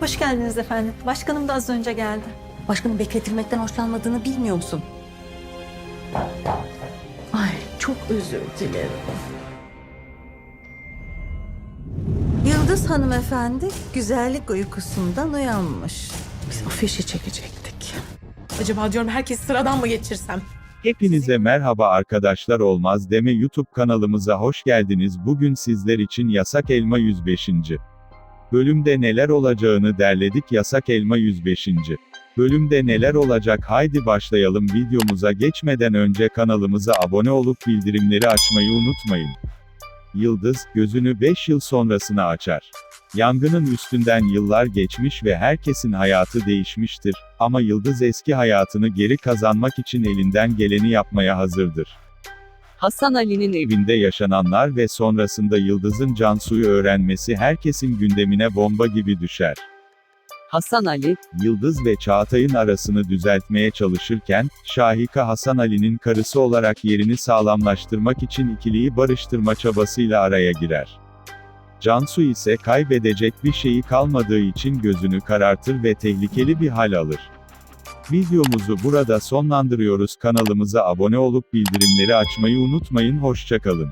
Hoş geldiniz efendim. Başkanım da az önce geldi. Başkanın bekletilmekten hoşlanmadığını bilmiyor musun? Ay çok özür dilerim. Yıldız hanımefendi güzellik uykusundan uyanmış. Biz afişi çekecektik. Acaba diyorum herkes sıradan mı geçirsem? Hepinize merhaba arkadaşlar olmaz deme YouTube kanalımıza hoş geldiniz. Bugün sizler için Yasak Elma 105. Bölümde neler olacağını derledik Yasak Elma 105. Bölümde neler olacak haydi başlayalım videomuza geçmeden önce kanalımıza abone olup bildirimleri açmayı unutmayın. Yıldız, gözünü 5 yıl sonrasına açar. Yangının üstünden yıllar geçmiş ve herkesin hayatı değişmiştir. Ama Yıldız eski hayatını geri kazanmak için elinden geleni yapmaya hazırdır. Hasan Ali'nin evinde yaşananlar ve sonrasında Yıldız'ın Cansu'yu öğrenmesi herkesin gündemine bomba gibi düşer. Hasan Ali, Yıldız ve Çağatay'ın arasını düzeltmeye çalışırken, Şahika Hasan Ali'nin karısı olarak yerini sağlamlaştırmak için ikiliyi barıştırma çabasıyla araya girer. Cansu ise kaybedecek bir şeyi kalmadığı için gözünü karartır ve tehlikeli bir hal alır. Videomuzu burada sonlandırıyoruz. Kanalımıza abone olup bildirimleri açmayı unutmayın. Hoşçakalın.